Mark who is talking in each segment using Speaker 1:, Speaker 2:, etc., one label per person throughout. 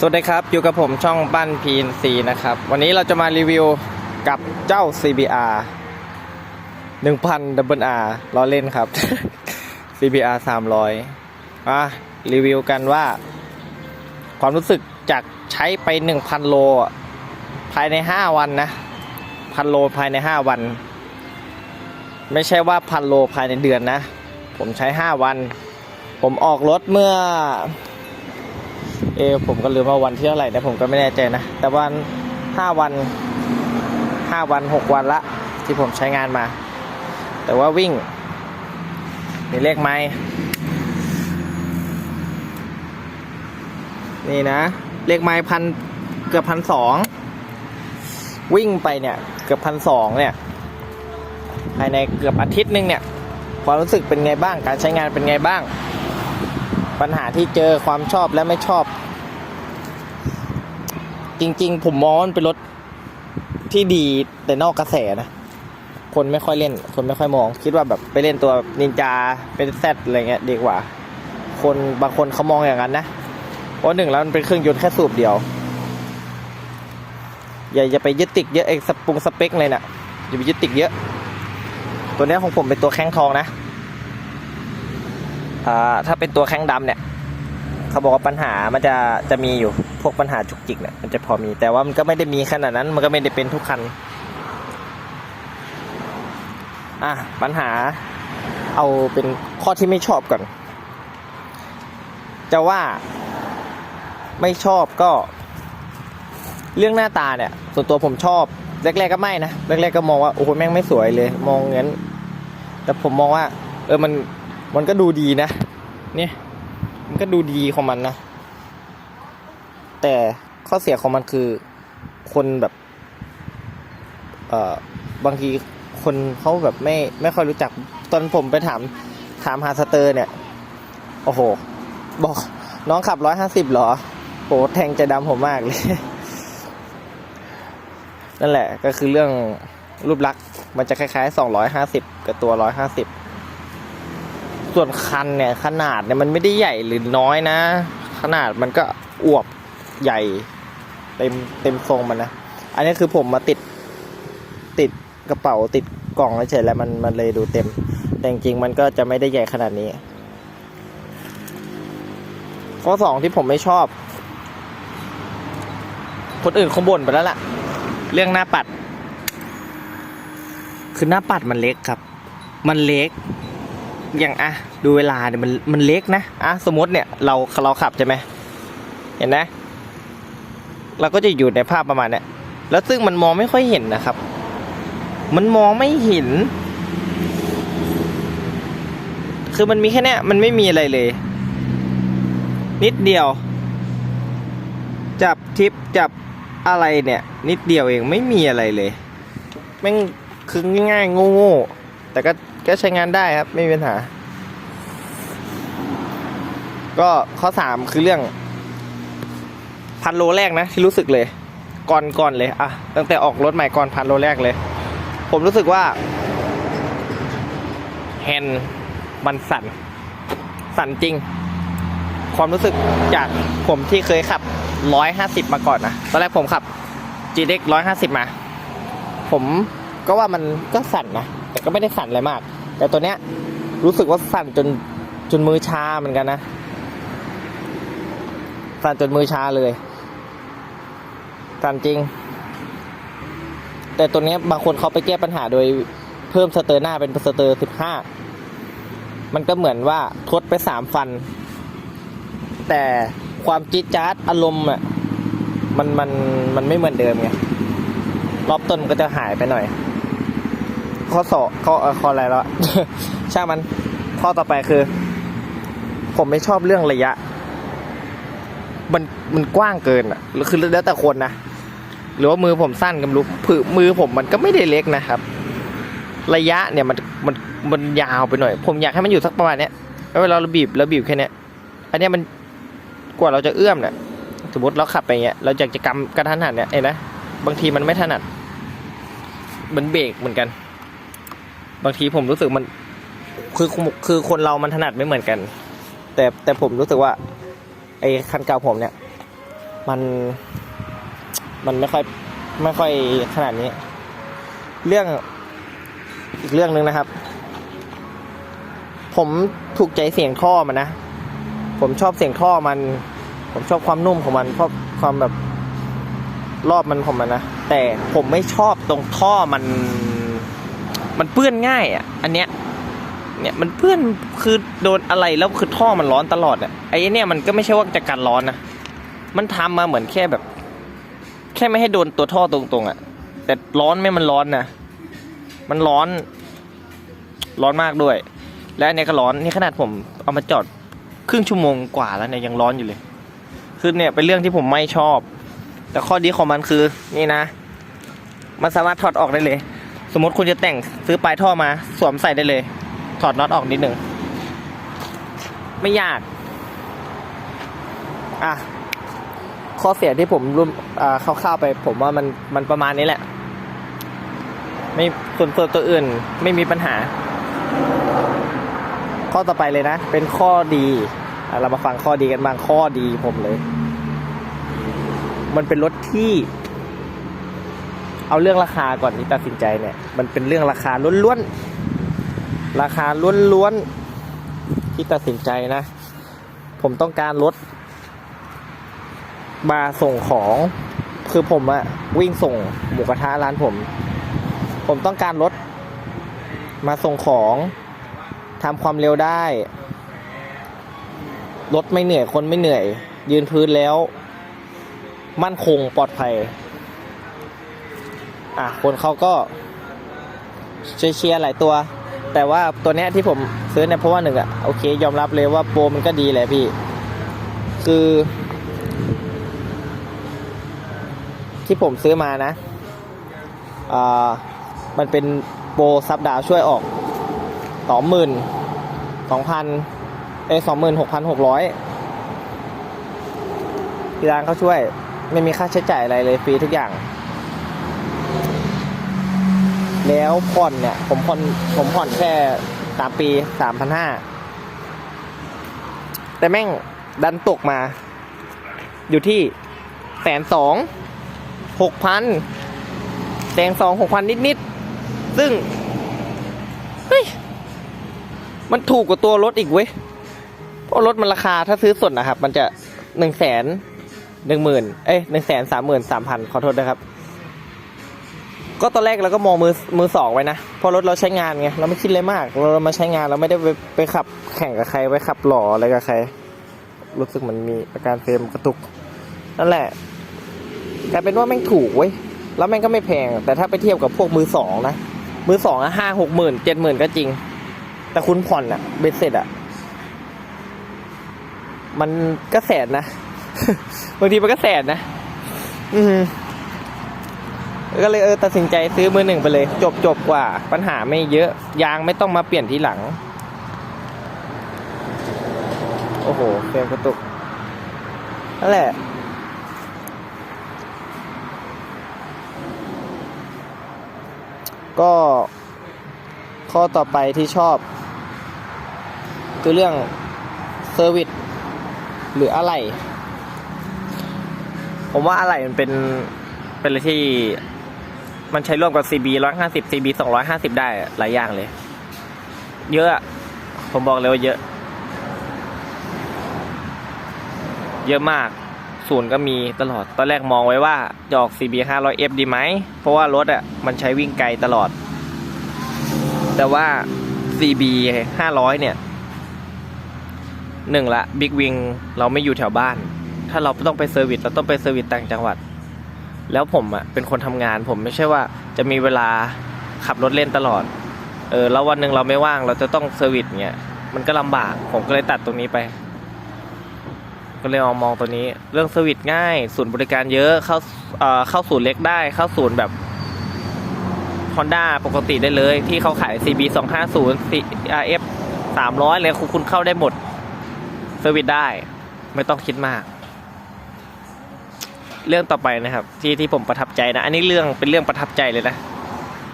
Speaker 1: สวัสดีครับ อยู่กับผมช่องบ้าน PNC นะครับ วันนี้เราจะมารีวิวกับเจ้า CBR 1000 Double R ล้อเล่นครับ CBR 300อะรีวิวกันว่า ความรู้สึกจากใช้ไป 1,000 โล ภายใน 5 วันนะพันโลภายใน 5 วัน ไม่ใช่ว่าพันโลภายในเดือนนะ ผมใช้ 5 วัน ผมออกรถเมื่อ เออผมก็ลืมว่าวันที่เท่าไหร่นะผมก็ไม่แน่ใจนะ แต่วันห้าวันห้าวันหกวันละ ที่ผมใช้งานมา แต่ว่าวิ่ง มีเลขไหมนี่นะ เลขไม้พันเกือบพันสองวิ่งไปเนี่ย เกือบพันสองเนี่ย ภายในเกือบอาทิตย์หนึงเนี่ยความรู้สึกเป็นไงบ้าง การใช้งานเป็นไงบ้าง ปัญหาที่เจอความชอบและไม่ชอบ จริง ๆ ผมมองมันเป็นรถที่ดีแต่นอกกระแสนะ คนไม่ค่อยเล่น คนไม่ค่อยมอง คิดว่าแบบไปเล่นตัวนินจาเป็นแซดอะไรเงี้ยดีกว่า คนบางคนเขามองอย่างนั้นนะเพราะหนึ่งแล้วมันเป็นเครื่องยนต์แค่สูบเดียว อย่าอย่าไปยึดติดเยอะไอ้สปรุงสเปคเลยนะ่ะอย่าไปยึดติดเยอะ ตัวเนี้ยของผมเป็นตัวแข้งทองนะ อ่า ถ้าเป็นตัวแข้งดำเนี่ย เขาบอกว่าปัญหามันจะจะมีอยู่พวกปัญหาจุกจิกเนี่ยมันจะพอมี แต่ว่ามันก็ไม่ได้มีขนาดนั้น มันก็ไม่ได้เป็นทุกคันอะปัญหาเอาเป็นข้อที่ไม่ชอบก่อน จะว่าไม่ชอบก็ เรื่องหน้าตาเนี่ย ส่วนตัวผมชอบแรก ๆ ก็ไม่นะแรกๆก็มองว่าโอ้โหแม่งไม่สวยเลย มองงั้น แต่ผมมองว่า เออมันมันก็ดูดีนะ เนี่ย ก็ดูดีของมันนะ แต่ข้อเสียของมันคือคนแบบเอ่อบางทีคนเขาแบบไม่ไม่ค่อยรู้จัก ตอนผมไปถามถามหาสเตอร์เนี่ย โอ้โห บอกน้องขับร้อยห้าสิบหรอโหแทงใจดำผมมากเลย นั่นแหละก็คือเรื่องรูปลักษณ์มันจะคล้ายๆสองร้อยห้าสิบกับตัวร้อยห้าสิบ ส่วนคันเนี่ยขนาดเนี่ยมันไม่ได้ใหญ่หรือน้อยนะ ขนาดมันก็อวบใหญ่เต็มเต็มทรงมันนะ อันนี้คือผมมาติดติดกระเป๋าติดกล่องเฉยๆแล้วมันมันเลยดูเต็ม แต่จริงๆมันก็จะไม่ได้ใหญ่ขนาดนี้ ข้อสองที่ผมไม่ชอบ คนอื่นเขาบ่นไปแล้วล่ะ เรื่องหน้าปัด คือหน้าปัดมันเล็กครับ มันเล็ก อย่างอะดูเวลาเนี่ยมันมันเล็กนะอะสมมติเนี่ยเราเราขับใช่ไหมเห็นไหมเราก็จะอยู่ในภาพประมาณเนี้ยแล้วซึ่งมันมองไม่ค่อยเห็นนะครับ มันมองไม่เห็น คือมันมีแค่เนี้ยมันไม่มีอะไรเลย นิดเดียว จับทิปจับอะไรเนี่ย นิดเดียวเองไม่มีอะไรเลยแม่งคือง่ายๆโง่ๆแต่ก็ ก็ใช้งานได้ครับ ไม่มีปัญหา ก็ข้อสามคือเรื่อง พันโลแรกนะ ที่รู้สึกเลย ก่อนก่อนเลยอะตั้งแต่ออกรถใหม่ก่อนพันโลแรกเลย ผมรู้สึกว่าแฮนด์มันสั่น สั่นจริง ความรู้สึกจากผมที่เคยขับ 150 มาก่อนนะตอนแรกผมขับ GX 150 มา ผมก็ว่ามันก็สั่นนะ แต่ก็ไม่ได้สั่นอะไรมาก แต่ตัวเนี้ยรู้สึกว่าสั่นจนจนมือชาเหมือนกันนะ สั่นจนมือชาเลย สั่นจริง แต่ตัวเนี้ยบางคนเขาไปแก้ปัญหาโดยเพิ่มสเตอร์หน้าเป็นสเตอร์15มันก็เหมือนว่าทดไปสามฟัน แต่ความจี๊ดจ๊าดอารมณ์อะมันมันมันไม่เหมือนเดิมไงรอบต้นมันก็จะหายไปหน่อย ข้อสอบข้อเอ่อข้ออะไรแล้ว ช่างมัน ข้อต่อไปคือ ผมไม่ชอบเรื่องระยะ มันมันกว้างเกินอะคือแล้วแต่คนนะหรือว่ามือผมสั้นกันรู้ผือมือผมมันก็ไม่ได้เล็กนะครับ ระยะเนี่ยมันมันมันยาวไปหน่อย ผมอยากให้มันอยู่สักประมาณเนี้ยแล้วเวลาเราบีบแล้วบีบแค่เนี้ยอันเนี้ยมันกว่าเราจะเอื้อมเนี่ยสมมติเราขับไปอย่างเงี้ยเราอยากจะกำกระทันหันเนี่ยเห็นไหมบางทีมันไม่ถนัดมันเบรกเหมือนกัน บางทีผมรู้สึกมัน คือคือคนเรามันถนัดไม่เหมือนกัน แต่แต่ผมรู้สึกว่า ไอ้คันเก่าผมเนี่ย มันมันไม่ค่อยไม่ค่อยขนาดนี้ เรื่องอีกเรื่องหนึ่งนะครับ ผมถูกใจเสียงท่อมันนะผมชอบเสียงท่อมัน ผมชอบความนุ่มของมันชอบความแบบรอบมันของมันนะแต่ผมไม่ชอบตรงท่อมัน มันเปื้อนง่ายอะ อันเนี้ย เนี่ยมันเปื้อนคือโดนอะไรแล้วคือท่อมันร้อนตลอดอะไอ้เนี่ยมันก็ไม่ใช่ว่าจะกันร้อนนะมันทำมาเหมือนแค่แบบ แค่ไม่ให้โดนตัวท่อตรงๆอะ แต่ร้อนไม่มันร้อนนะมันร้อน ร้อนมากด้วย และอันเนี้ยก็ร้อนนี่ขนาดผมเอามาจอดครึ่งชั่วโมงกว่าแล้วเนี่ยยังร้อนอยู่เลย คือเนี่ยเป็นเรื่องที่ผมไม่ชอบ แต่ข้อดีของมันคือ นี่นะ มันสามารถถอดออกได้เลย สมมติคุณจะแต่งซื้อปลายท่อมา สวมใส่ได้เลย ถอดน็อตออกนิดหนึ่ง ไม่ยาก อะ ข้อเสียที่ผมรุ่มอ่าคร่าวๆไป ผมว่ามันมันประมาณนี้แหละ ไม่ส่วนส่วนตัวอื่นไม่มีปัญหา ข้อต่อไปเลยนะ เป็นข้อดีอะเรามาฟังข้อดีกันบ้างข้อดีผมเลย มันเป็นรถที่ เอาเรื่องราคาก่อนที่ตัดสินใจเนี่ย มันเป็นเรื่องราคาล้วนๆ ราคาล้วนๆ ที่ตัดสินใจนะ ผมต้องการรถมาส่งของ คือผมอะวิ่งส่งหมูกระทะร้านผม ผมต้องการรถมาส่งของทำความเร็วได้ รถไม่เหนื่อยคนไม่เหนื่อย ยืนพื้นแล้ว มั่นคงปลอดภัย อะคนเขาก็เชียร์หลายตัว แต่ว่าตัวเนี้ยที่ผมซื้อเนี่ยเพราะว่าหนึ่งอะโอเค ยอมรับเลยว่าโปรมันก็ดีแหละพี่ คือ ที่ผมซื้อมานะอ่ามันเป็นโปรซับดาวช่วยออกสองหมื่นสองพันเอสองหมื่นหกพันหกร้อยที่ร้านเขาช่วยไม่มีค่าใช้จ่ายอะไรเลยฟรีทุกอย่าง แล้วผ่อนเนี่ย ผมผ่อนผมผ่อนแค่สามปีสามพันห้าแต่แม่งดันตกมา อยู่ที่แสนสองหกพันแสนสองหกพันนิดๆ ซึ่ง เฮ้ย มันถูกกว่าตัวรถอีกเว้ยเพราะรถมันราคาถ้าซื้อสดนะครับ มันจะหนึ่งแสนหนึ่งหมื่นเอ้ยหนึ่งแสนสามหมื่นสามพันขอโทษนะครับ ก็ตอนแรกเราก็มองมือมือสองไว้นะเพราะรถเราใช้งานไงเราไม่คิดเลยมาก เรามาใช้งานเราไม่ได้ไปไปขับแข่งกับใครไปขับหล่ออะไรกับใคร รู้สึกมันมีอาการเฟรมกระตุก นั่นแหละกลายเป็นว่าแม่งถูกเว้ยแล้วแม่งก็ไม่แพง แต่ถ้าไปเทียบกับพวกมือสองนะมือสองอะห้าหกหมื่นเจ็ดหมื่นก็จริง แต่คุณผ่อนอะเบ็ดเสร็จอะมันก็แสนนะบางทีมันก็แสนนะ อืม ก็เลยเออตัดสินใจซื้อมือหนึ่งไปเลย จบจบกว่า ปัญหาไม่เยอะยางไม่ต้องมาเปลี่ยนทีหลัง โอ้โหเฟรมกระตุกนั่นแหละก็ข้อต่อไปที่ชอบ คือเรื่องเซอร์วิสหรืออะไร ผมว่าอะไรมันเป็นเป็นอะไรที่ มันใช้ร่วมกับ CB 150 CB 250 ได้หลายอย่างเลย เยอะอะ ผมบอกเลยว่าเยอะ เยอะมาก ศูนย์ก็มีตลอด ตอนแรกมองไว้ว่าจะออก CB 500F ดีไหม เพราะว่ารถอะมันใช้วิ่งไกลตลอด แต่ว่า CB 500 เนี่ยหนึ่งละบิ๊กวิงเราไม่อยู่แถวบ้าน ถ้าเราต้องไปเซอร์วิสเราต้องไปเซอร์วิสต่างจังหวัด แล้วผมอะเป็นคนทำงาน ผมไม่ใช่ว่าจะมีเวลาขับรถเล่นตลอด เออแล้ววันหนึ่งเราไม่ว่างเราจะต้องเซอร์วิสเงี้ยมันก็ลำบาก ผมก็เลยตัดตรงนี้ไป ก็เลยมองมองตัวนี้ เรื่องเซอร์วิสง่าย ศูนย์บริการเยอะเข้าเอ่อเข้าศูนย์เล็กได้ เข้าศูนย์แบบ Honda ปกติได้เลย ที่เขาขาย CB 250 CRF 300เลยคุณเข้าได้หมดเซอร์วิสได้ ไม่ต้องคิดมาก เรื่องต่อไปนะครับ ที่ที่ผมประทับใจนะ อันนี้เรื่องเป็นเรื่องประทับใจเลยนะ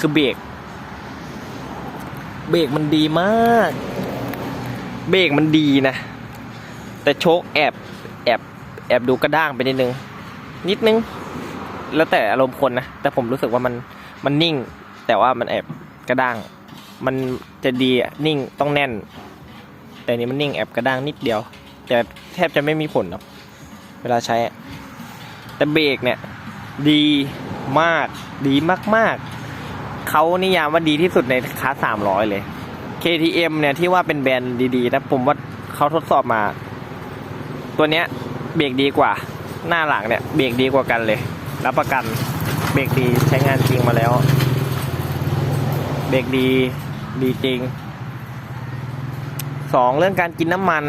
Speaker 1: คือเบรกเบรกมันดีมาก เบรกมันดีนะ แต่โชคแอบแอบแอบดูกระด้างไปนิดนึง นิดนึง แล้วแต่อารมณ์คนนะ แต่ผมรู้สึกว่ามันมันนิ่ง แต่ว่ามันแอบกระด้าง มันจะดีอะนิ่งต้องแน่น แต่นี้มันนิ่งแอบกระด้างนิดเดียว แต่แทบจะไม่มีผลหรอกเวลาใช้ แต่เบรกเนี่ยดีมากดีมากๆ เขานิยามว่าดีที่สุดในคลาสสามร้อยเลย KTM เนี่ยที่ว่าเป็นแบรนด์ดีๆนะผมว่าเขาทดสอบมา ตัวเนี้ยเบรกดีกว่า หน้าหลังเนี่ยเบรกดีกว่ากันเลย รับประกันเบรกดีใช้งานจริงมาแล้ว เบรกดีดีจริงสองเรื่องการกินน้ำมัน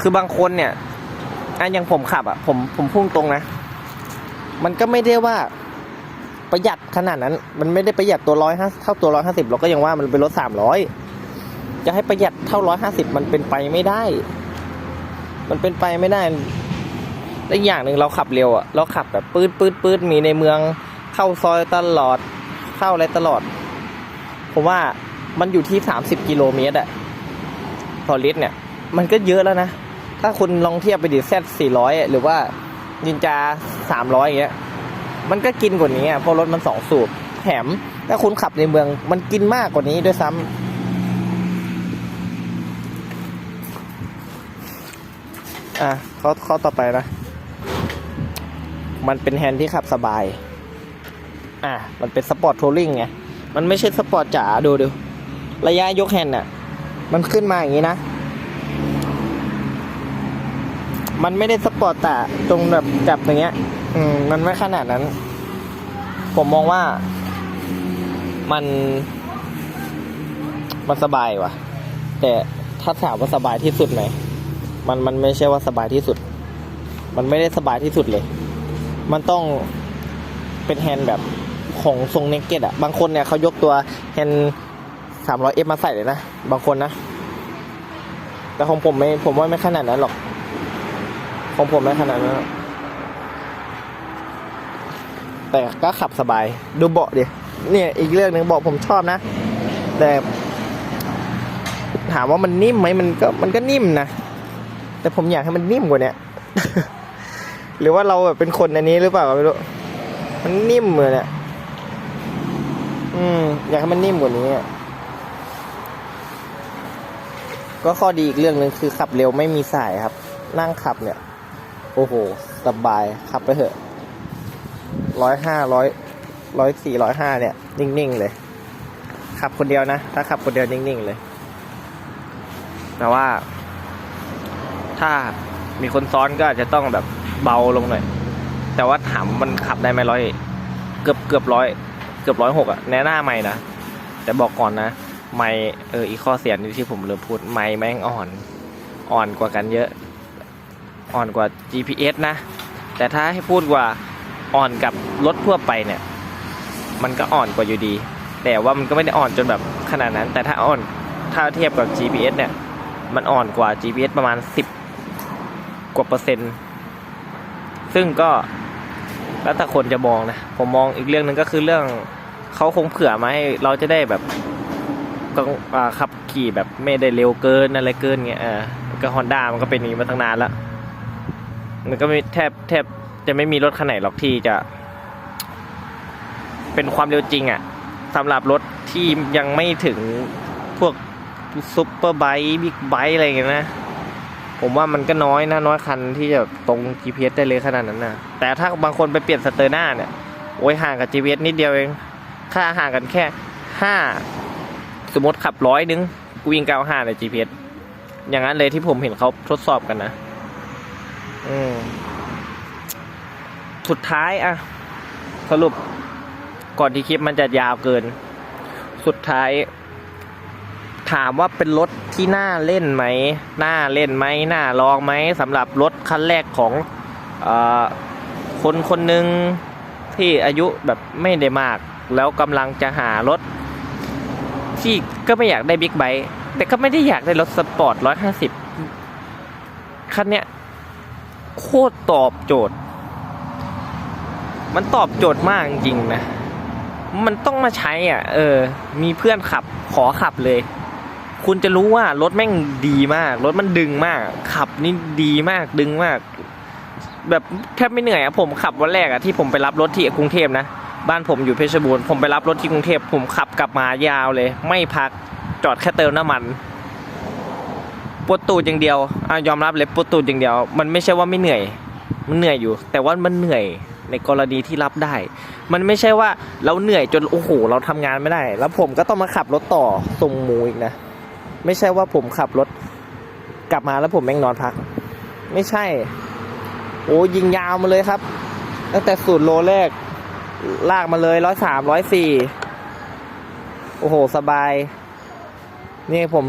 Speaker 1: คือบางคนเนี่ยอะอย่างผมขับอะผมผมพุ่งตรงนะ มันก็ไม่ได้ว่าประหยัดขนาดนั้น มันไม่ได้ประหยัดตัวร้อยห้าเท่าตัวร้อยห้าสิบเราก็ยังว่ามันเป็นรถสามร้อยจะให้ประหยัดเท่าร้อยห้าสิบมันเป็นไปไม่ได้ มันเป็นไปไม่ได้และอย่างหนึ่งเราขับเร็วอะเราขับแบบปืดปืดปืดมีในเมือง เข้าซอยตลอด เข้าอะไรตลอด ผมว่ามันอยู่ที่สามสิบกิโลเมตรอะต่อลิตรเนี่ย มันก็เยอะแล้วนะ ถ้าคุณลองเทียบไปดิแซดสี่ร้อยหรือว่า ยินจาสามร้อยอย่างเงี้ยมันก็กินกว่านี้อะเพราะรถมันสองสูบแถมถ้าคุณขับในเมือง มันกินมากกว่านี้ด้วยซ้ำอะเขาเขาต่อไปนะ มันเป็นแฮนด์ที่ขับสบาย อะ มันเป็นสปอร์ตทัวริงไง มันไม่ใช่สปอร์ตจ๋าดูดู ระยะยกแฮนด์อะ มันขึ้นมาอย่างนี้นะ มันไม่ได้สปอร์ตแต่ตรงแบบจับอย่างเงี้ย อืม มันไม่ขนาดนั้น ผมมองว่า มัน มันสบายว่ะ แต่ถ้าถามว่าสบายที่สุดไหมมันมันไม่ใช่ว่าสบายที่สุด มันไม่ได้สบายที่สุดเลย มันต้องเป็นแฮนด์แบบของทรงเนกเก็ตอะบางคนเนี่ยเขายกตัวแฮนด์สามร้อยเอฟมาใส่เลยนะ บางคนนะ แต่ของผมไม่ ผมว่าไม่ขนาดนั้นหรอก ของผมไม่ขนาดนั้นแต่ก็ขับสบาย ดูเบาะดิเนี่ยอีกเรื่องหนึ่งเบาะผมชอบนะ แต่ถามว่ามันนิ่มไหมมันก็มันก็นิ่มนะ แต่ผมอยากให้มันนิ่มกว่าเนี้ยหรือว่าเราแบบเป็นคนอันนี้หรือเปล่าไม่รู้มันนิ่มเหมือนเนี่ยอืมอยากให้มันนิ่มกว่านี้ก็ข้อดีอีกเรื่องหนึ่งคือขับเร็วไม่มีสายครับ นั่งขับเนี่ย โอ้โห สบายขับไปเถอะร้อยห้าร้อยร้อยสี่ร้อยห้าเนี่ย นิ่ง ๆ เลย ขับคนเดียวนะ ถ้าขับคนเดียวนิ่ง ๆ เลย แต่ว่า ถ้ามีคนซ้อนก็อาจจะต้องแบบเบาลงหน่อย แต่ว่าถามมันขับได้ไหมร้อยเกือบเกือบร้อยเกือบร้อยหกอะแน่หน้าไม่นะ แต่บอกก่อนนะ ไม่เอออีกข้อเสียนที่ผมลืมพูดไม่แม่งอ่อน อ่อนกว่ากันเยอะ อ่อนกว่า GPS นะ แต่ถ้าให้พูดว่าอ่อนกับรถทั่วไปเนี่ย มันก็อ่อนกว่าอยู่ดี แต่ว่ามันก็ไม่ได้อ่อนจนแบบขนาดนั้น แต่ถ้าอ่อนถ้าเทียบกับ GPS เนี่ย มันอ่อนกว่า GPS ประมาณ 10 กว่าเปอร์เซ็นต์ ซึ่งก็แล้วแต่คนจะมองนะ ผมมองอีกเรื่องหนึ่งก็คือเรื่องเขาคงเผื่อมาให้เราจะได้แบบก็ขับขี่แบบไม่ได้เร็วเกินอะไรเกินเงี้ยเออก็ฮอนด้ามันก็เป็นอย่างนี้มาตั้งนานแล้ว มันก็ไม่แทบแทบจะไม่มีรถคันไหนหรอกที่จะ เป็นความเร็วจริงอะ่ะสำหรับรถที่ยังไม่ถึงพวกซุปเปอร์ไบค์บิ๊กไบค์อะไรอย่างเงี้ยนะผมว่ามันก็น้อยนะน้อยคันที่จะตรง GPS ได้เลยขนาดนั้นนะแต่ถ้าบางคนไปเปลี่ยนสเตอร์หน้าเนี่ยโอ้ยห่างกับ GPS นิดเดียวเอง ค่าห่างกันแค่ห้าสมมติขับร้อยนึงกูวิ่งเก้าห้าใน GPS อย่างนั้นเลยที่ผมเห็นเขาทดสอบกันนะ อืมสุดท้ายอะสรุปก่อนที่คลิปมันจะยาวเกิน สุดท้าย ถามว่าเป็นรถที่น่าเล่นไหมน่าเล่นไหมน่าลองไหมสำหรับรถคันแรกของอคนคนหนึ่งที่อายุแบบไม่ได้มาก แล้วกำลังจะหารถ ที่ก็ไม่อยากได้บิ๊กไบค์แต่ก็ไม่ได้อยากได้รถสปอร์ตร้อยห้าสิบคันเนี้ย โคตรตอบโจทย์ มันตอบโจทย์มากจริงนะ มันต้องมาใช้อะ เออ มีเพื่อนขับขอขับเลย คุณจะรู้ว่ารถแม่งดีมาก รถมันดึงมาก ขับนี่ดีมากดึงมาก แบบแทบไม่เหนื่อยอะผมขับวันแรกอะที่ผมไปรับรถที่กรุงเทพนะบ้านผมอยู่เพชรบูรณ์ผมไปรับรถที่กรุงเทพผมขับกลับมายาวเลย ไม่พักจอดแค่เติมน้ำมัน ปวดตูดอย่างเดียวอะยอมรับเลยปวดตูดอย่างเดียว มันไม่ใช่ว่าไม่เหนื่อย มันเหนื่อยอยู่ แต่ว่ามันเหนื่อยในกรณีที่รับได้ มันไม่ใช่ว่าเราเหนื่อยจนโอ้โหเราทำงานไม่ได้ แล้วผมก็ต้องมาขับรถต่อส่งหมูอีกนะ ไม่ใช่ว่าผมขับรถกลับมาแล้วผมแม่งนอนพัก ไม่ใช่ โอ้ยิงยาวมาเลยครับ ตั้งแต่สูตรโลแรก ลากมาเลยร้อยสามร้อยสี่โอ้โห สบาย นี่ผม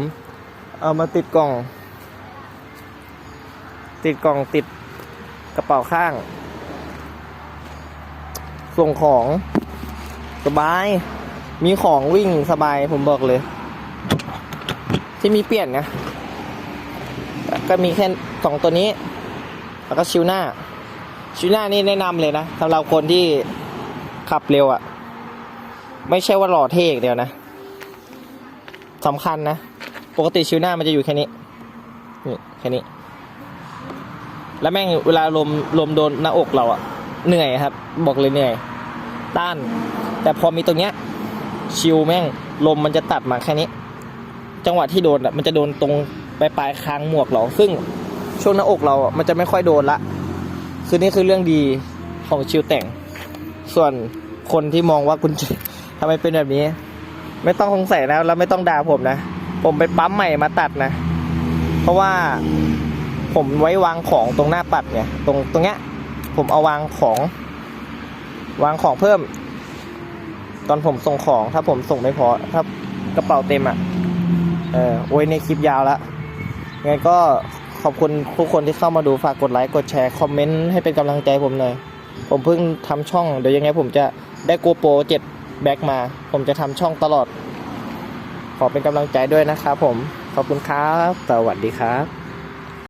Speaker 1: เอามาติดกล่อง ติดกล่องติดกระเป๋าข้าง ส่งของสบาย มีของวิ่งสบายผมบอกเลย ที่มีเปลี่ยนนะ ก็มีแค่สองตัวนี้ แล้วก็ชิวหน้า ชิวหน้านี่แนะนำเลยนะสำหรับคนที่ขับเร็วอะ่ะ ไม่ใช่ว่าหล่อเท่อย่างเดียวนะสำคัญนะ ปกติชิวหน้ามันจะอยู่แค่นี้นี่แค่นี้ แล้วแม่งเวลาลมลมโดนหน้าอกเราอะเหนื่อยครับ บอกเลยเหนื่อย ต้าน แต่พอมีตรงเนี้ย ชิวแม่งลมมันจะตัดมาแค่นี้ จังหวะที่โดนอะมันจะโดนตรงปลายปลายคางหมวกเรา ซึ่งช่วงหน้าอกเราอะมันจะไม่ค่อยโดนละ คือนี่คือเรื่องดีของชิวแต่ง ส่วนคนที่มองว่าคุณทำไมเป็นแบบนี้ ไม่ต้องสงสัยนะแล้วไม่ต้องด่าผมนะ ผมไปปั๊มใหม่มาตัดนะ เพราะว่าผมไว้วางของตรงหน้าปัดเนี่ย ตรงตรงเนี้ย ผมเอาวางของ วางของเพิ่ม ตอนผมส่งของถ้าผมส่งไม่พอ ถ้ากระเป๋าเต็มอะ เออโอ้ยในคลิปยาวละไงก็ขอบคุณทุกคนที่เข้ามาดูฝากกดไลค์กดแชร์คอมเมนต์ให้เป็นกำลังใจผมหน่อย ผมเพิ่งทำช่องเดี๋ยวยังไงผมจะได้โกโปรเจ็ดแบ็กมา ผมจะทำช่องตลอด ขอเป็นกำลังใจด้วยนะครับผม ขอบคุณครับ สวัสดีครับ